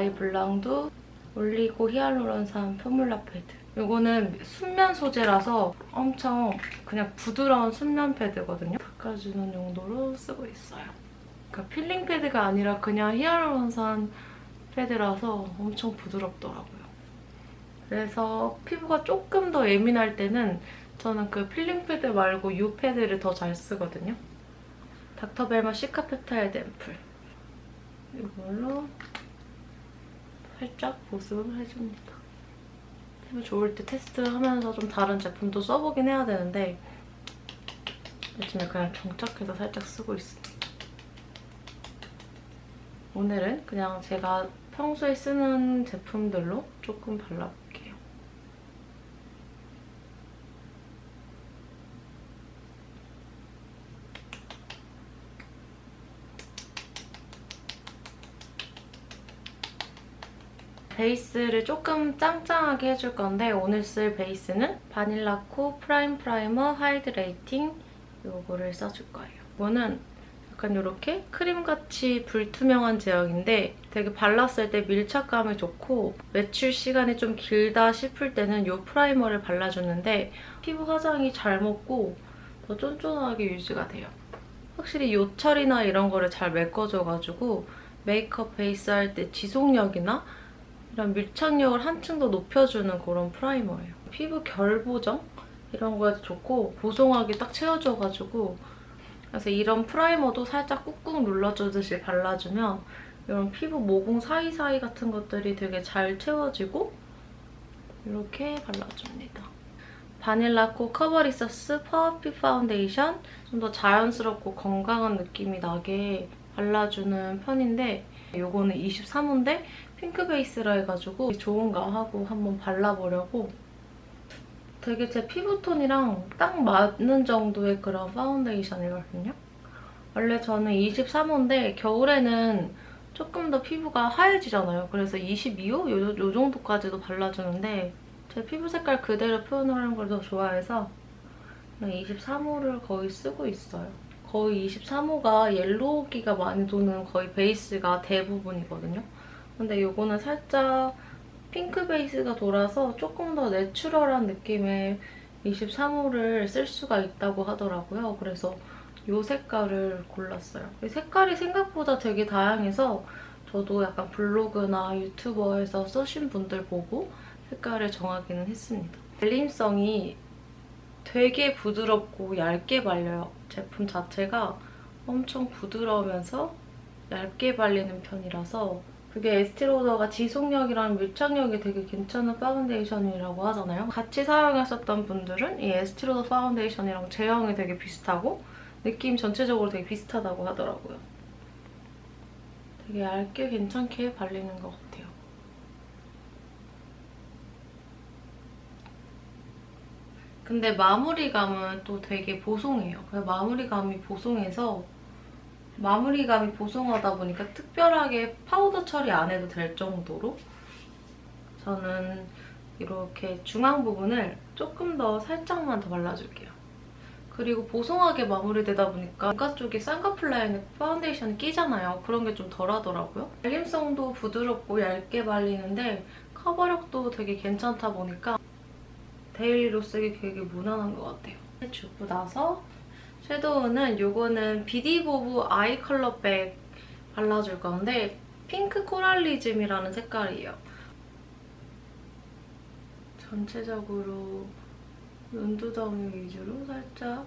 아이 블랑도 올리고 히알루론산 포뮬라 패드. 이거는 순면 소재라서 엄청 그냥 부드러운 순면 패드거든요. 닦아주는 용도로 쓰고 있어요. 그러니까 필링 패드가 아니라 그냥 히알루론산 패드라서 엄청 부드럽더라고요. 그래서 피부가 조금 더 예민할 때는 저는 그 필링 패드 말고 유 패드를 더 잘 쓰거든요. 닥터벨마 시카페타이드 앰플. 이걸로 살짝 보습을 해줍니다. 피부 좋을 때 테스트하면서 좀 다른 제품도 써보긴 해야 되는데 요즘에 그냥 정착해서 살짝 쓰고 있습니다. 오늘은 그냥 제가 평소에 쓰는 제품들로 조금 발라볼게요. 베이스를 조금 짱짱하게 해줄 건데 오늘 쓸 베이스는 바닐라코 프라임 프라이머 하이드레이팅 요거를 써줄 거예요. 이거는 약간 이렇게 크림같이 불투명한 제형인데 되게 발랐을 때 밀착감이 좋고 외출 시간이 좀 길다 싶을 때는 이 프라이머를 발라주는데 피부 화장이 잘 먹고 더 쫀쫀하게 유지가 돼요. 확실히 요철이나 이런 거를 잘 메꿔줘가지고 메이크업 베이스 할 때 지속력이나 이런 밀착력을 한층 더 높여주는 그런 프라이머예요. 피부 결 보정 이런 거에도 좋고 보송하게 딱 채워줘가지고 그래서 이런 프라이머도 살짝 꾹꾹 눌러주듯이 발라주면 이런 피부 모공 사이사이 같은 것들이 되게 잘 채워지고 이렇게 발라줍니다. 바닐라코 커버리서스 파워핏 파운데이션 좀 더 자연스럽고 건강한 느낌이 나게 발라주는 편인데 이거는 23호인데 핑크 베이스라 해가지고 좋은가 하고 한번 발라보려고 되게 제 피부톤이랑 딱 맞는 정도의 그런 파운데이션이거든요. 원래 저는 23호인데 겨울에는 조금 더 피부가 하얘지잖아요. 그래서 22호? 요, 요 정도까지도 발라주는데 제 피부 색깔 그대로 표현하는 걸 더 좋아해서 23호를 거의 쓰고 있어요. 거의 23호가 옐로우기가 많이 도는 거의 베이스가 대부분이거든요. 근데 이거는 살짝 핑크 베이스가 돌아서 조금 더 내추럴한 느낌의 23호를 쓸 수가 있다고 하더라고요. 그래서 이 색깔을 골랐어요. 이 색깔이 생각보다 되게 다양해서 저도 약간 블로그나 유튜버에서 쓰신 분들 보고 색깔을 정하기는 했습니다. 발림성이 되게 부드럽고 얇게 발려요. 제품 자체가 엄청 부드러우면서 얇게 발리는 편이라서 그게 에스티로더가 지속력이랑 밀착력이 되게 괜찮은 파운데이션이라고 하잖아요. 같이 사용했었던 분들은 이 에스티로더 파운데이션이랑 제형이 되게 비슷하고 느낌 전체적으로 되게 비슷하다고 하더라고요. 되게 얇게 괜찮게 발리는 것 같아요. 근데 마무리감은 또 되게 보송해요. 마무리감이 보송해서 마무리감이 보송하다 보니까 특별하게 파우더 처리 안 해도 될 정도로 저는 이렇게 중앙 부분을 조금 더 살짝만 더 발라줄게요. 그리고 보송하게 마무리되다 보니까 눈가 쪽에 쌍꺼풀 라인에 파운데이션이 끼잖아요. 그런 게 좀 덜하더라고요. 발림성도 부드럽고 얇게 발리는데 커버력도 되게 괜찮다 보니까 데일리로 쓰기 되게 무난한 것 같아요. 주고 나서 섀도우는 이거는 비디보브 아이 컬러 백 발라줄 건데 핑크 코랄리즘이라는 색깔이에요. 전체적으로 눈두덩이 위주로 살짝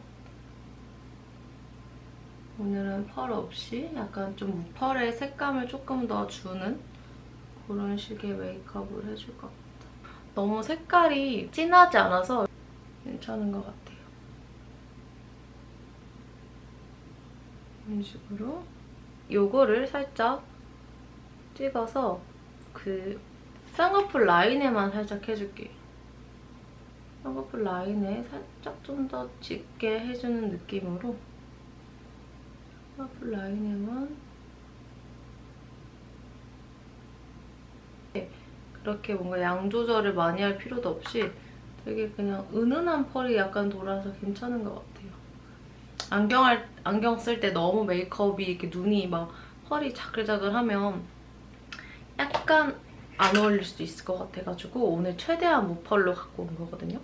오늘은 펄 없이 약간 좀 무펄의 색감을 조금 더 주는 그런 식의 메이크업을 해줄 것 같아요. 너무 색깔이 진하지 않아서 괜찮은 것 같아요. 이런 식으로 요거를 살짝 찍어서 그 쌍꺼풀 라인에만 살짝 해줄게요. 쌍꺼풀 라인에 살짝 좀 더 짙게 해주는 느낌으로 쌍꺼풀 라인에만 그렇게 뭔가 양 조절을 많이 할 필요도 없이 되게 그냥 은은한 펄이 약간 돌아서 괜찮은 것 같아요. 안경 할, 안경 쓸 때 너무 메이크업이 이렇게 눈이 막 펄이 자글자글하면 약간 안 어울릴 수도 있을 것 같아가지고 오늘 최대한 모펄로 갖고 온 거거든요.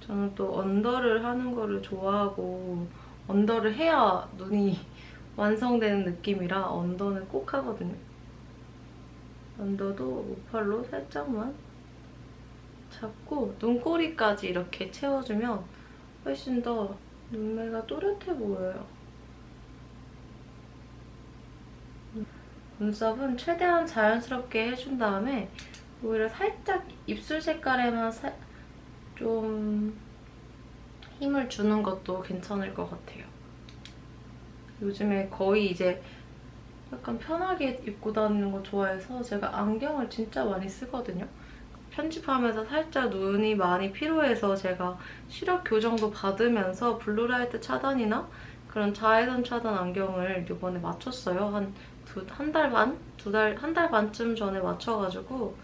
저는 또 언더를 하는 거를 좋아하고 언더를 해야 눈이 완성되는 느낌이라 언더는 꼭 하거든요. 언더도 모펄로 살짝만 잡고 눈꼬리까지 이렇게 채워주면 훨씬 더 눈매가 또렷해 보여요. 눈썹은 최대한 자연스럽게 해준 다음에 오히려 살짝 입술 색깔에만 사- 좀 힘을 주는 것도 괜찮을 것 같아요. 요즘에 거의 이제 약간 편하게 입고 다니는 거 좋아해서 제가 안경을 진짜 많이 쓰거든요. 편집하면서 살짝 눈이 많이 피로해서 제가 시력 교정도 받으면서 블루라이트 차단이나 그런 자외선 차단 안경을 이번에 맞췄어요. 한 두 한 달 반? 두 달, 한 달 반쯤 전에 맞춰가지고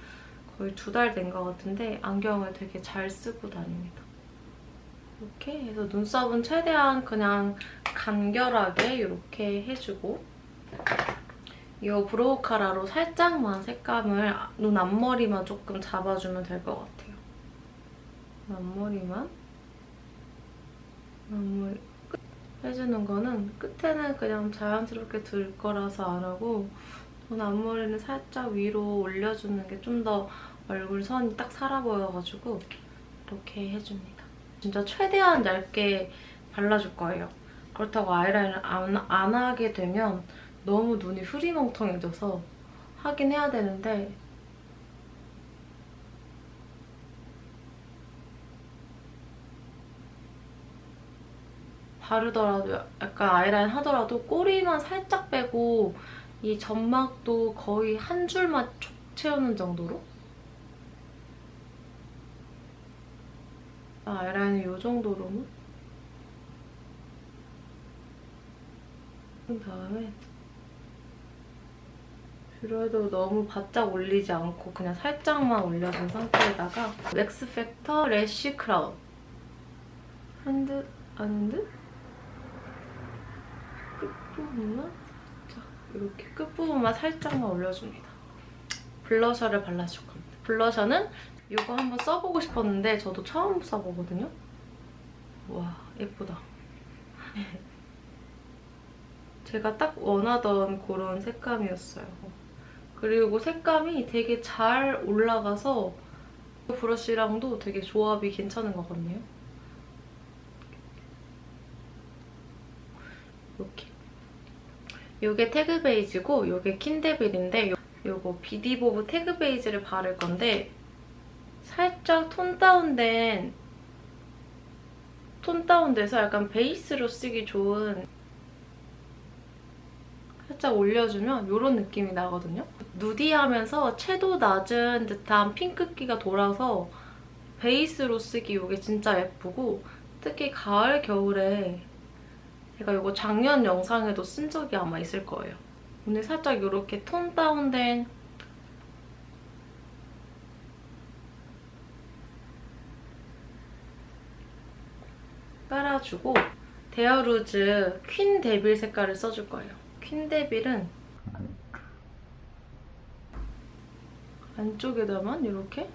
거의 두 달 된 것 같은데 안경을 되게 잘 쓰고 다닙니다. 이렇게 해서 눈썹은 최대한 그냥 간결하게 이렇게 해주고 이 브로우 카라로 살짝만 색감을 눈 앞머리만 조금 잡아주면 될 것 같아요. 앞머리만 앞머리 끝 해주는 거는 끝에는 그냥 자연스럽게 들 거라서 안 하고 눈 앞머리는 살짝 위로 올려주는 게 좀 더 얼굴 선이 딱 살아 보여가지고 이렇게 해줍니다. 진짜 최대한 얇게 발라줄 거예요. 그렇다고 아이라인을 안, 안 하게 되면 너무 눈이 흐리멍텅해져서 하긴 해야 되는데 바르더라도 약간 아이라인 하더라도 꼬리만 살짝 빼고 이 점막도 거의 한 줄만 촉 채우는 정도로? 아, 아이라인을 이 정도로만 한 다음에 뷰러도 너무 바짝 올리지 않고 그냥 살짝만 올려준 상태에다가 웩스 팩터 래쉬 크라운 한듯 아닌 듯 끝부분만 살짝 이렇게 끝부분만 살짝만 올려줍니다. 블러셔를 발라줄 겁니다. 블러셔는 이거 한번 써보고 싶었는데 저도 처음 써보거든요. 와 예쁘다. 제가 딱 원하던 그런 색감이었어요. 그리고 색감이 되게 잘 올라가서 브러쉬랑도 되게 조합이 괜찮은 것 같네요. 이렇게. 이게 태그 베이지고 이게 킨데빌인데 요- 요거 비디보브 태그 베이지를 바를 건데 살짝 톤 다운된 톤 다운돼서 약간 베이스로 쓰기 좋은 살짝 올려주면 이런 느낌이 나거든요. 누디하면서 채도 낮은 듯한 핑크기가 돌아서 베이스로 쓰기 이게 진짜 예쁘고 특히 가을, 겨울에 제가 이거 작년 영상에도 쓴 적이 아마 있을 거예요. 오늘 살짝 이렇게 톤 다운된 깔아주고 데어루즈 퀸 데빌 색깔을 써줄 거예요. 퀸 데빌은 안쪽에다만 이렇게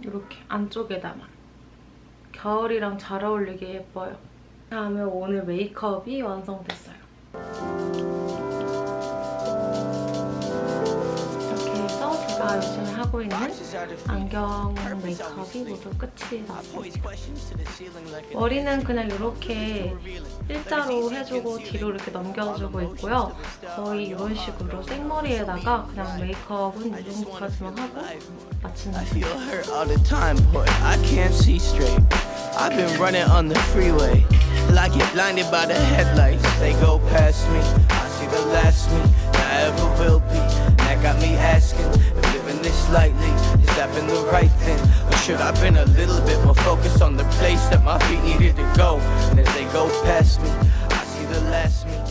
이렇게 안쪽에다만 겨울이랑 잘 어울리게 예뻐요. 다음에 오늘 메이크업이 완성됐어요. 이렇게 해서 제가 요즘에 하고 있는 안경 메이크업이 모두 끝이 났습니다. 머리는 그냥 이렇게 일자로 해주고 뒤로 이렇게 넘겨주고 있고요. 거의 이런 식으로 생머리에다가 그냥 메이크업은 이 정도까지만 하고 straight. I've been running on the freeway till I get blinded by the headlights. They go past me. I see the last me that I ever will be. That got me asking English lightly. Is that been the right thing? Or should I been a little bit more focused on the place that my feet needed to go? And as they go past me, I see the last me.